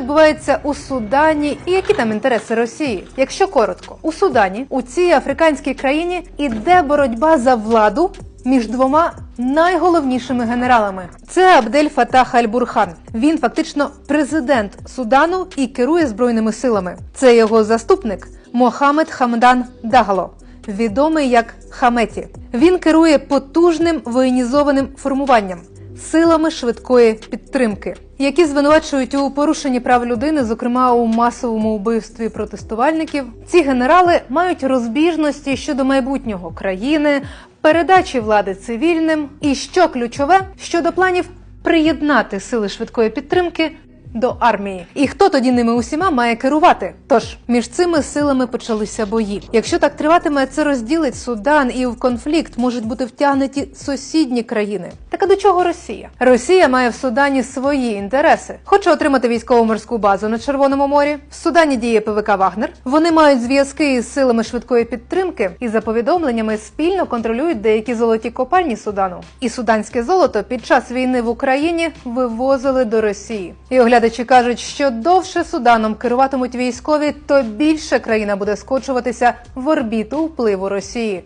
відбувається у Судані і які там інтереси Росії? Якщо коротко, у Судані, у цій африканській країні, іде боротьба за владу між двома найголовнішими генералами. Це Абдель Фатах Аль-Бурхан. Він фактично президент Судану і керує збройними силами. Це його заступник Мохамед Хамдан Дагало. Відомий як Хаметі. Він керує потужним воєнізованим формуванням силами швидкої підтримки, які звинувачують у порушенні прав людини, зокрема у масовому вбивстві протестувальників. Ці генерали мають розбіжності щодо майбутнього країни, передачі влади цивільним, і що ключове щодо планів приєднати сили швидкої підтримки. До армії, і хто тоді ними усіма має керувати? Тож між цими силами почалися бої. Якщо так триватиме, це розділить Судан і в конфлікт можуть бути втягнуті сусідні країни. Так а до чого Росія? Росія має в Судані свої інтереси. Хоче отримати військово-морську базу на Червоному морі. В Судані діє ПВК Вагнер. Вони мають зв'язки із силами швидкої підтримки і за повідомленнями спільно контролюють деякі золоті копальні Судану. І суданське золото під час війни в Україні вивозили до Росії. І оглядачі кажуть, що довше Суданом керуватимуть військові, то більше країна буде скочуватися в орбіту впливу Росії.